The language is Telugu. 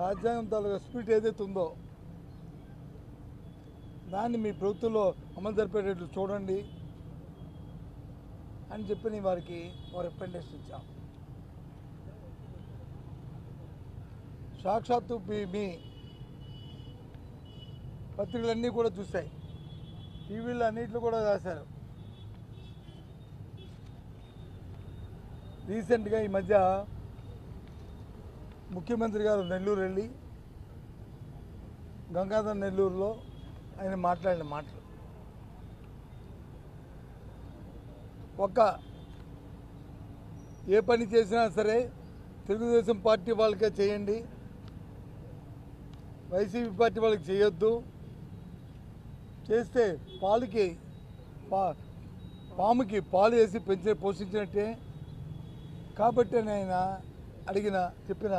రాజ్యాంగం తాలూకా స్పిరిట్ ఏదైతే ఉందో దాన్ని మీ ప్రభుత్వంలో అమలు జరిపేటట్లు చూడండి అని చెప్పి నేను వారికి వారు రికమెండేషన్ ఇచ్చాం. సాక్షాత్తు మీ మీ పత్రికలన్నీ కూడా చూశాయి. టీవీలో అన్నింటిలో కూడా రాశారు. రీసెంట్గా ఈ మధ్య ముఖ్యమంత్రి గారు నెల్లూరు వెళ్ళి గంగాధర్ నెల్లూరులో ఆయన మాట్లాడిన మాటలు. ఒక ఏ పని చేసినా సరే తెలుగుదేశం పార్టీ వాళ్ళకే చేయండి. వైసీపీ పార్టీ వాళ్ళకి చేయొద్దు. చేస్తే పాలుకి పా పాముకి పాలు వేసి పెంచి పోషించినట్టే. కాబట్టి ఆయన అడిగిన చెప్పిన